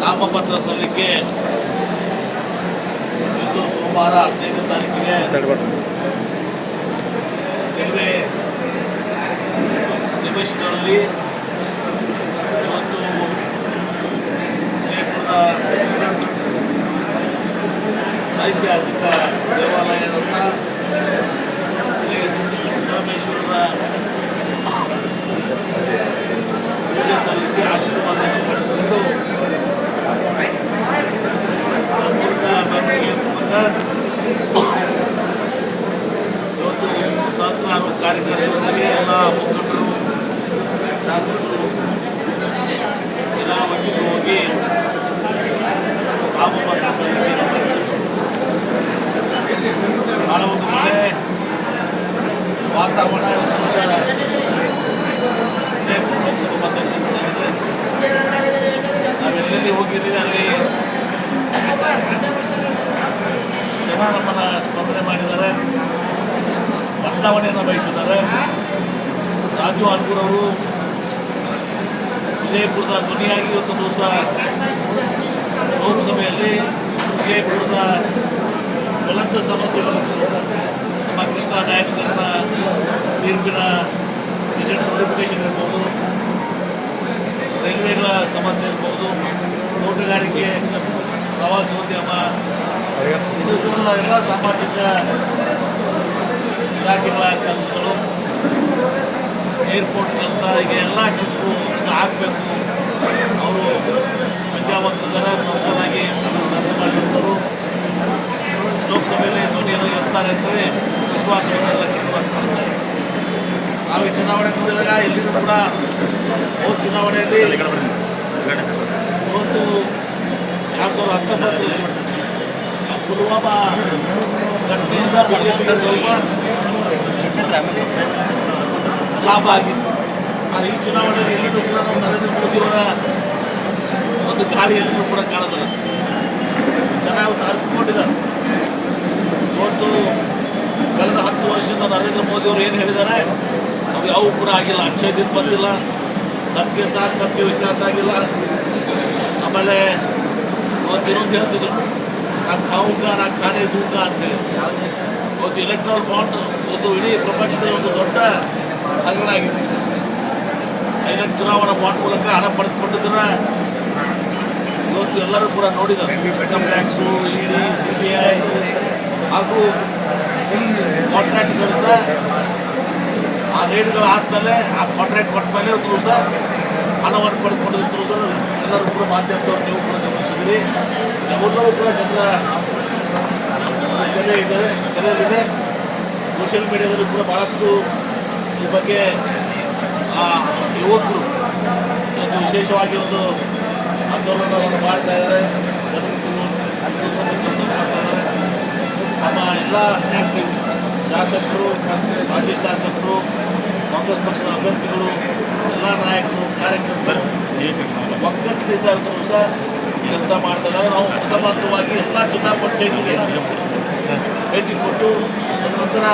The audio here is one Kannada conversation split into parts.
ನಾಮಪತ್ರ ಸಲ್ಲಿಕೆ. ಇಂದು ಸೋಮವಾರ ಹದಿನೈದನೇ ತಾರೀಕಿಗೆ ರೈಲ್ವೆ ನಿವೇಶನದಲ್ಲಿ ಇವತ್ತು ಜಯಪುರದ ಐತಿಹಾಸಿಕ ದೇವಾಲಯವನ್ನು ಶ್ರೀ ಸಿದ್ದರಾಮೇಶ್ವರರ ಪೂಜೆ ಸಲ್ಲಿಸಿ ಆಶೀರ್ವಾದವನ್ನು ಪಡೆದುಕೊಂಡು ಅಮೃತ ಮೆರವಣಿಗೆ ಮೂಲಕ ಇವತ್ತು ಸಹಸ್ರಾರು ಕಾರ್ಯಕರ್ತರೊಂದಿಗೆ ಎಲ್ಲ ಮುಖಂಡರು ಶಾಸಕರು ಎಲ್ಲರ ಒಟ್ಟಿಗೆ ಹೋಗಿ ನಾಮಪತ್ರ ಸಲ್ಲಿಕೆಯನ್ನು ಮಾಡಿದರು ಭಾಳ ಒಂದು ಒಳ್ಳೆ ವಾತಾವರಣ ಇವತ್ತು ಜಯಪುರ ಲೋಕಸಭಾ ಮತಕ್ಷೇತ್ರದಲ್ಲಿದೆ ನಾವೆಲ್ಲೆಲ್ಲಿ ಹೋಗಿದ್ದೀವಿ ಅಲ್ಲಿ ಜನ ಸ್ಪಂದನೆ ಮಾಡಿದ್ದಾರೆ. ಬದಲಾವಣೆಯನ್ನು ಬಯಸಿದ್ದಾರೆ. ರಾಜು ಅವರು ವಿಜಯಪುರದ ಧ್ವನಿಯಾಗಿ ಒಂದು ದಿವಸ ಲೋಕಸಭೆಯಲ್ಲಿ ವಿಜಯಪುರದ ಜ್ವಲಂತ ಸಮಸ್ಯೆಗಳನ್ನು ನಮ್ಮ ಕೃಷ್ಣ ನಾಯಕರನ್ನ ತೀರ್ಪಿನ ಎಜೆಂಟ್ ನೋಟಿಫಿಕೇಶನ್ ಇರ್ಬೋದು, ರೈಲ್ವೆಗಳ ಸಮಸ್ಯೆ ಇರ್ಬೋದು, ತೋಟಗಾರಿಕೆ, ಪ್ರವಾಸೋದ್ಯಮ ಇದು ಇದರ ಎಲ್ಲ ಸಾಮಾಜಿಕ ಇಲಾಖೆಗಳ ಕೆಲಸಗಳು ಏರ್ಪೋರ್ಟ್ ಕೆಲಸ ಹೀಗೆ ಎಲ್ಲ ಕೆಲಸಗಳು ಆಗಬೇಕು. ಅವರು ವಿದ್ಯಾವಂತರಿದ್ದಾರೆ ನರ್ಸರಾಗಿ ಕೆಲಸ ಮಾಡಿರ್ತಾರೆ ಲೋಕಸಭೆಯಲ್ಲಿ ಧ್ವನಿಯನ್ನು ಇರ್ತಾರೆ ಅಂತೇಳಿ ವಿಶ್ವಾಸವನ್ನೆಲ್ಲ ಮಾಡ್ತಾರೆ ನಾವು ಈ ಚುನಾವಣೆ ನೋಡಿದಾಗ ಎಲ್ಲಿಯೂ ಕೂಡ ಹೋದ ಚುನಾವಣೆಯಲ್ಲಿ ಇವತ್ತು ಎರಡು ಸಾವಿರದ ಹತ್ತೊಂಬತ್ತು ಲಾಭ ಆಗಿತ್ತು. ಆದರೆ ಈ ಚುನಾವಣೆಯಲ್ಲಿ ಎಲ್ಲಿಯೂ ಕೂಡ ನಾವು ನರೇಂದ್ರ ಮೋದಿಯವರ ಒಂದು ಗಾಳಿ ಎಲ್ಲಿಯೂ ಕೂಡ ಕಾಣೋದಿಲ್ಲ ಜನ ಇವತ್ತು ಅರ್ತ್ಕೊಂಡಿದ್ದಾರೆ ಇವತ್ತು ಕಳೆದ ಹತ್ತು ವರ್ಷದಿಂದ ನರೇಂದ್ರ ಮೋದಿಯವರು ಏನು ಹೇಳಿದ್ದಾರೆ? ಅವು ಯಾವೂ ಕೂಡ ಆಗಿಲ್ಲ. ಅಕ್ಷಯ ಬಂದಿಲ್ಲ. ಸಬ್ಕೆ ಸಾಥ್ ಸಬ್ಕೆ ವಿಕಾಸ ಆಗಿಲ್ಲ. ಆಮೇಲೆ ಇವತ್ತು ಇನ್ನೊಂದು ಹೇಳ್ತಿದ್ರು ನಾ ಖಾವುಂಗ ನಾ ಖಾನೆ ದೂಂಗ ಅಂತೇಳಿ ಒಂದು ಎಲೆಕ್ಟ್ರಾಲ್ ಬಾಂಡ್ ಒಂದು ಇಡೀ ಪ್ರಪಂಚದಲ್ಲಿ ಒಂದು ದೊಡ್ಡ ಹಗರಣ ಆಗಿದೆ. ಐದಕ್ಕೆ ಚುನಾವಣಾ ಬಾಂಡ್ ಮೂಲಕ ಹಣ ಪಡೆದುಕೊಂಡಿದ್ದನ್ನ ಇವತ್ತು ಎಲ್ಲರೂ ಕೂಡ ನೋಡಿದ್ದಾರೆ. Income tax ED C B I ಹಾಗೂ ಕಾಂಟ್ರಾಕ್ಟ್ಗಳಿಂದ ಆ ರೇಟ್ಗಳು ಆದಮೇಲೆ, ಆ ಕಾಂಟ್ರಾಕ್ಟ್ ಕೊಟ್ಟ ಮೇಲೆ ಒಂದು ದಿವಸ ಹಣವನ್ನು ಪಡೆದುಕೊಂಡಿದ್ದು ಸಹ ಎಲ್ಲರೂ ಕೂಡ ಮಾಧ್ಯಮದವ್ರು, ನೀವು ಕೂಡ ಗಮನಿಸಿದ್ರಿ. ಎಲ್ಲರೂ ಕೂಡ ಜನರ ಜನ ಇದೆ ಜನರಿದೆ. ಸೋಷಿಯಲ್ ಮೀಡಿಯಾದಲ್ಲಿ ಕೂಡ ಭಾಳಷ್ಟು ಈ ಬಗ್ಗೆ, ಆ ಯುವಕರು ಒಂದು ವಿಶೇಷವಾಗಿ ಒಂದು ಆಂದೋಲನವನ್ನು ಮಾಡ್ತಾ ಇದ್ದಾರೆ. ಜನರಿಗೆ ಕೆಲಸ ಮಾಡ್ತಾ ಇದ್ದಾರೆ. ನಮ್ಮ ಎಲ್ಲ ಶಾಸಕರು, ಮಾಜಿ ಶಾಸಕರು, ಕಾಂಗ್ರೆಸ್ ಪಕ್ಷದ ಅಭ್ಯರ್ಥಿಗಳು, ಎಲ್ಲ ನಾಯಕರು, ಕಾರ್ಯಕರ್ತರು ಒಗ್ಗಟ್ಟಿನಿಂದ ದಿವಸ ಕೆಲಸ ಮಾಡ್ತಾರೆ. ನಾವು ಅಸಮರ್ಥವಾಗಿ ಎಲ್ಲ ಜಿಲ್ಲಾ ಪಂಚಾಯತ್ಗೆ ಭೇಟಿ ಕೊಟ್ಟು ನಂತರ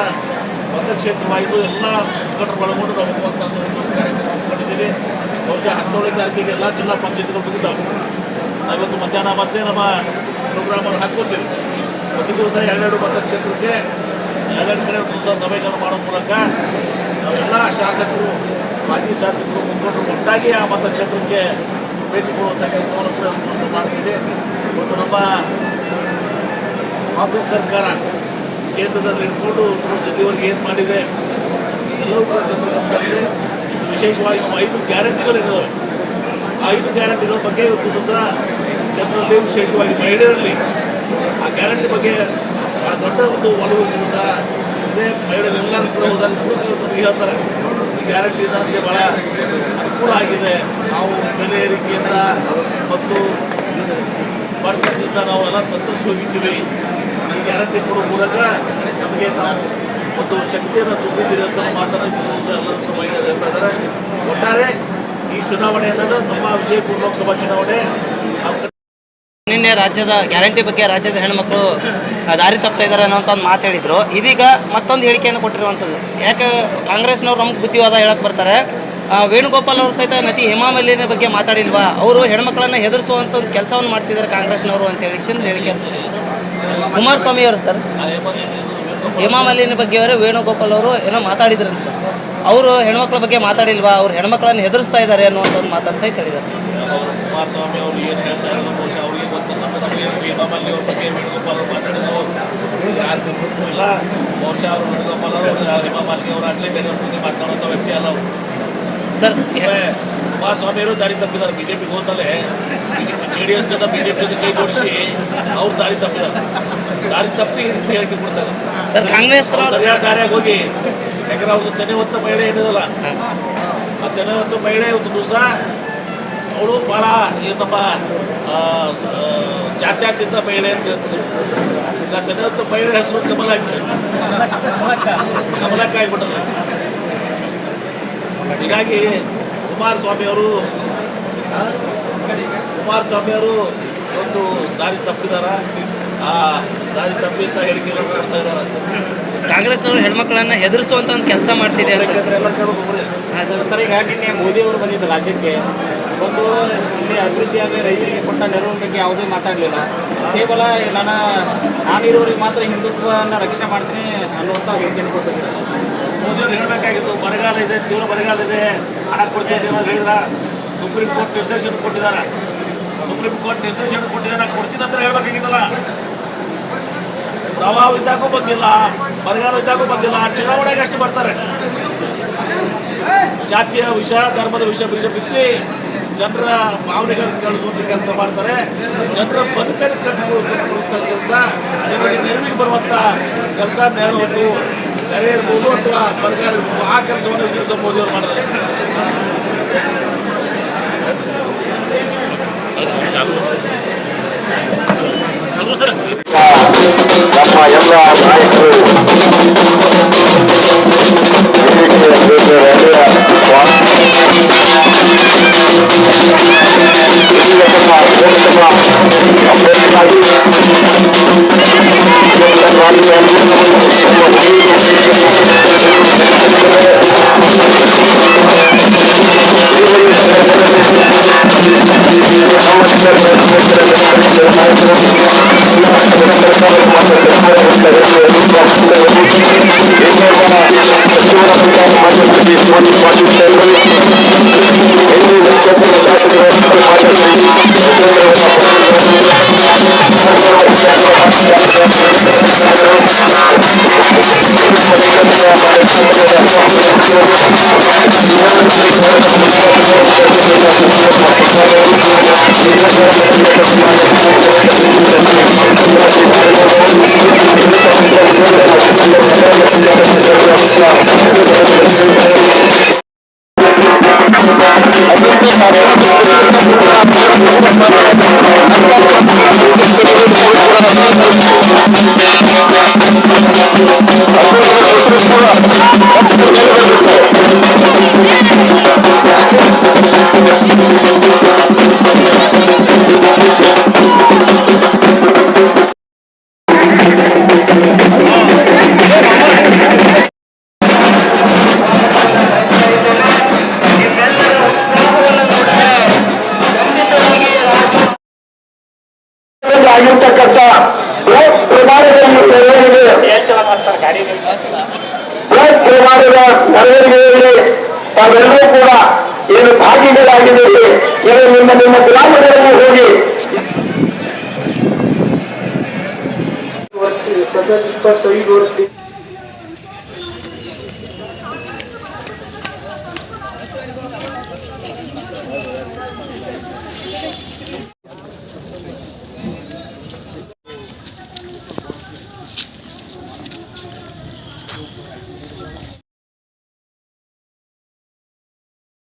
ಮತಕ್ಷೇತ್ರ ವಾಯಿಸು ಎಲ್ಲ ಮುಖಂಡರು ಒಳಗೊಂಡು ನಾವು ಹೋಗುವಂಥ ಒಂದು ಕಾರ್ಯಕ್ರಮ ಹಮ್ಮಿಕೊಂಡಿದ್ದೀವಿ ಬಹುಶಃ ಹದಿನೇಳನೇ ತಾರೀಕಿಗೆ ಎಲ್ಲ ಜಿಲ್ಲಾ ಪಂಚಾಯತ್ಗಳು ಮುಗಿದಾವೆ ನಾವಿವತ್ತು ಮಧ್ಯಾಹ್ನ ಮತ್ತೆ ನಮ್ಮ ಪ್ರೋಗ್ರಾಮನ್ನು ಹಾಕ್ಕೊತೀವಿ. ಪ್ರತಿ ದಿವಸ ಎರಡೆರಡು ಮತಕ್ಷೇತ್ರಕ್ಕೆ ಎರಡೆರಡು ಕಡೆ ದಿವಸ ಸಭೆಗಳನ್ನು ಮಾಡೋ ಮೂಲಕ ನಾವೆಲ್ಲ ಶಾಸಕರು ಮಾಜಿ ಶಾಸಕರು ಮುಖಂಡರು ಒಟ್ಟಾಗಿ ಆ ಮತಕ್ಷೇತ್ರಕ್ಕೆ ಭೇಟಿ ಕೊಡುವಂಥ ಕೆಲಸವನ್ನು ಕೂಡ ದಿವಸ ಮಾಡ್ತಿದೆ. ಇವತ್ತು ನಮ್ಮ ಕಾಂಗ್ರೆಸ್ ಸರ್ಕಾರ ಕೇಂದ್ರದಲ್ಲಿ ಇಟ್ಕೊಂಡು ಇಲ್ಲಿವರೆಗೆ ಏನು ಮಾಡಿದೆ ಎಲ್ಲರೂ ಕೂಡ ಜನರ ಗಮನದಲ್ಲಿದೆ ವಿಶೇಷವಾಗಿ ನಮ್ಮ ಐದು ಗ್ಯಾರಂಟಿಗಳಿದ್ದಾವೆ ಐದು ಗ್ಯಾರಂಟಿಗಳ ಬಗ್ಗೆ ಇವತ್ತು ದಿವಸ ಜನರಲ್ಲಿ ವಿಶೇಷವಾಗಿ ಮಹಿಳೆಯರಲ್ಲಿ ಆ ಗ್ಯಾರಂಟಿ ಬಗ್ಗೆ ದೊಡ್ಡ ಒಂದು ಒಲವು ದಿವಸ ಇದೆ. ಮಹಿಳೆಯರೆಲ್ಲರೂ ಕೂಡ ಇವತ್ತು ಹೇಳ್ತಾರೆ. ಗ್ಯಾರಂಟಿ ನಮಗೆ ಭಾಳ ಅನುಕೂಲ ಆಗಿದೆ. ನಾವು ಬೆಲೆ ಏರಿಕೆಯಿಂದ ಮತ್ತು ಬಡತನದಿಂದ ನಾವೆಲ್ಲ ತತ್ತರಿಸಿ ಹೋಗಿದ್ದೀವಿ. ಈ ಗ್ಯಾರಂಟಿ ಕೊಡುವ ಮೂಲಕ ನಮಗೆ ನಾವು ಒಂದು ಶಕ್ತಿಯನ್ನು ತುಂಬಿದ್ದೀರಿ ಅಂತ ಮಾತನಾಡಿದ್ದು ಎಲ್ಲರೂ ಮಹಿಳೆಯರು ಹೇಳ್ತಾ ಒಟ್ಟಾರೆ ಈ ಚುನಾವಣೆ ಅನ್ನೋದು ನಮ್ಮ ವಿಜಯಪುರ ಲೋಕಸಭಾ ಚುನಾವಣೆ ನಾವು ನಿನ್ನೆ ರಾಜ್ಯದ ಗ್ಯಾರಂಟಿ ಬಗ್ಗೆ ರಾಜ್ಯದ ಹೆಣ್ಮಕ್ಳು ದಾರಿ ತಪ್ತಾ ಇದ್ದಾರೆ ಅನ್ನೋಂಥ ಒಂದು ಮಾತು ಹೇಳಿದ್ರು. ಇದೀಗ ಮತ್ತೊಂದು ಹೇಳಿಕೆಯನ್ನು ಕೊಟ್ಟಿರುವಂಥದ್ದು. ಯಾಕೆ ಕಾಂಗ್ರೆಸ್ನವ್ರು ನಮ್ಗೆ ಬುದ್ಧಿವಾದ ಹೇಳಕ್ಕೆ ಬರ್ತಾರೆ? ವೇಣುಗೋಪಾಲ್ ಅವರು ಸಹಿತ ನಟಿ ಹೇಮಾ ಮಾಲಿನಿ ಬಗ್ಗೆ ಮಾತಾಡಿಲ್ವಾ? ಅವರು ಹೆಣ್ಮಕ್ಳನ್ನ ಹೆದರಿಸುವಂತ ಒಂದು ಕೆಲಸವನ್ನು ಮಾಡ್ತಿದ್ದಾರೆ ಕಾಂಗ್ರೆಸ್ನವರು ಅಂತ ಹೇಳಿ ಚಂದ್ರ ಹೇಳಿಕೆ ಕುಮಾರಸ್ವಾಮಿ ಅವರು ಸರ್. ಹೇಮಾ ಮಾಲಿನಿ ಬಗ್ಗೆ ಅವರೇ ವೇಣುಗೋಪಾಲ್ ಅವರು ಏನೋ ಮಾತಾಡಿದ್ರು ಸರ್. ಅವರು ಹೆಣ್ಮಕ್ಳ ಬಗ್ಗೆ ಮಾತಾಡಿಲ್ವಾ? ಅವ್ರು ಹೆಣ್ಮಕ್ಳನ್ನ ಹೆದರಿಸ್ತಾ ಇದ್ದಾರೆ ಅನ್ನುವಂಥ ಒಂದು ಸಹಿತ ಹೇಳಿದ್ದಾರೆ ಅವರು ಕುಮಾರಸ್ವಾಮಿ ಅವರು ಏನು ಹೇಳ್ತಾ ಇರೋದು ಬಹುಶಃ ಅವರಿಗೆ ಗೊತ್ತಿಲ್ಲ ನಮಗೆ ಅವರು ಬಗ್ಗೆ ವೇಣುಗೋಪಾಲ್ ಅವರು ಮಾತಾಡಿದ್ರು. ಯಾರು ಇಲ್ಲ ಬಹುಶಃ ಅವರು ವೇಣುಗೋಪಾಲ್ ಅವರು ಹೇಮಾಮಾಲಿನಿ ಅವರಾಗಲಿ ಬೇರೆಯವ್ರ ಬಗ್ಗೆ ಮಾತನಾಡುವಂಥ ವ್ಯಕ್ತಿ ಅಲ್ಲ ಅವರು. ಸರ್ ಆಮೇಲೆ ಕುಮಾರಸ್ವಾಮಿ ಅವರು ದಾರಿ ತಪ್ಪಿದ್ದಾರೆ ಬಿಜೆಪಿಗೆ BJP J D S B BJP ಜೊತೆ ಕೈ ಜೋಡಿಸಿ ಅವ್ರು ದಾರಿ ತಪ್ಪಿದ್ದಾರೆ. ದಾರಿ ತಪ್ಪಿ ಹೇಳಿಕೆ ಕೊಡ್ತಾರೆ. ಸರ್ ಕಾಂಗ್ರೆಸ್ ಸರಿಯಾದ ದಾರಿಯಾಗಿ ಹೋಗಿ ಯಾಕಂದ್ರೆ ಅವ್ರು ಹೊತ್ತ ಮಹಿಳೆ ಏನಿದಲ್ಲ. ಆ ತೆನೆವಂತ ಮಹಿಳೆ ಇವತ್ತು ದಿವಸ ಅವಳು ಭಾಳ ಏನು ನಮ್ಮ ಆ, ಆ, ಜಾತ್ಯತೀತ ಮಹಿಳೆ ಅಂತ ಹೇಳ್ತಿದ್ರು ಈಗ ತೆನೆವಂತ ಮಹಿಳೆ ಹೆಸರು ಕಮಲ ಕಮಲಕ್ಕ ಆಗ್ಬಿಟ್ಟದ. ಹೀಗಾಗಿ ಕುಮಾರಸ್ವಾಮಿ ಅವರು ಕುಮಾರಸ್ವಾಮಿ ಅವರು ಒಂದು ದಾರಿ ತಪ್ಪಿದಾರ. ಆ ದಾರಿ ತಪ್ಪಿ ಅಂತ ಹೇಳಿಕೆಗಳನ್ನು ಕೊಡ್ತಾ ಇದ್ದಾರೆ ಕಾಂಗ್ರೆಸ್ನವರು ಹೆಣ್ಮಕ್ಳನ್ನ ಹೆದರಿಸುವಂತ ಒಂದು ಕೆಲಸ ಮಾಡ್ತಿದೆ ಯಾಕಂದ್ರೆ ಎಲ್ಲ. ಸರ್. ಮೋದಿ ಅವರು ಬಂದಿದ್ದ ರಾಜ್ಯಕ್ಕೆ? ಒಂದು ಇಲ್ಲಿ ಅಭಿವೃದ್ಧಿಯಾಗಿ ರೈತರಿಗೆ ಕೊಟ್ಟ ನೆರವಿನ ಬಗ್ಗೆ ಯಾವುದೇ ಮಾತಾಡಲಿಲ್ಲ. ಕೇವಲ ನಾನು ನಾನಿರೋರಿಗೆ ಮಾತ್ರ ಹಿಂದುತ್ವವನ್ನು ರಕ್ಷಣೆ ಮಾಡ್ತೀನಿ ಅನ್ನುವಂಥ ಹೇಳಿಕೆಯನ್ನು ಕೊಟ್ಟಿದ್ದಾರೆ ಮೋದಿಯವರು ಹೇಳಬೇಕಾಗಿತ್ತು, ಬರಗಾಲ ಇದೆ, ತೀವ್ರ ಬರಗಾಲ ಇದೆ, ಹಣ ಕೊಡ್ತೀವಿ ಅಂತ ಹೇಳಿದ್ರ, ಸುಪ್ರೀಂ ಕೋರ್ಟ್ ನಿರ್ದೇಶನ ಕೊಟ್ಟಿದ್ದಾರೆ. ಸುಪ್ರೀಂ ಕೋರ್ಟ್ ನಿರ್ದೇಶನ ಕೊಟ್ಟಿದ್ದಾರೆ ಕೊಡ್ತೀನಿ ಅಂತ ಹೇಳ್ಬೇಕಾಗಿತ್ತಲ್ಲ. ಪ್ರವಾಹ ಇದ್ದಾಗೂ ಬಂದಿಲ್ಲ, ಬರಗಾಲ ಇದ್ದಾಗೂ ಬಂದಿಲ್ಲ, ಚುನಾವಣೆಗೆ ಅಷ್ಟು ಬರ್ತಾರೆ. ಜಾತಿಯ ವಿಷ, ಧರ್ಮದ ವಿಷ ಬೀಜ ಜನರ ಭಾವನೆಗಳನ್ನು ಕಳಿಸುವಂತ ಕೆಲಸ ಮಾಡ್ತಾರೆ. ಜನರ ಬದುಕನ್ನು ಕಟ್ಟಿಕೊಳ್ಳುವಂತ ಕೆಲಸ, ಜನರಿಗೆ ನೆರವಿಗೆ ಬರುವಂತ ಕೆಲಸ ನೆರವು ನೆರೆ ಇರ್ಬೋದು ಅಥವಾ ಬರಗಾಲ ಇರ್ಬೋದು. ಆ ಕೆಲಸವನ್ನು ದಿವಸ ಮೋದಿ ಅವರು ಮಾಡಿದ್ದಾರೆ ನಮ್ಮ ಎಲ್ಲ ನಾಯಕರು します。ಕಾರ್ಯಕ್ರಮದ ನೆರವೇರಿಕೆಯಲ್ಲಿ ತಾವೆಲ್ಲರೂ ಕೂಡ ಏನು ಭಾಗಿಗಳಾಗಿದ್ದೀರಿ ಇದು ನಿಮ್ಮ ನಿಮ್ಮ ಗ್ರಾಮಗಳಲ್ಲಿ ಹೋಗಿ. ಇಪ್ಪತ್ತೈದು ವರ್ಷ.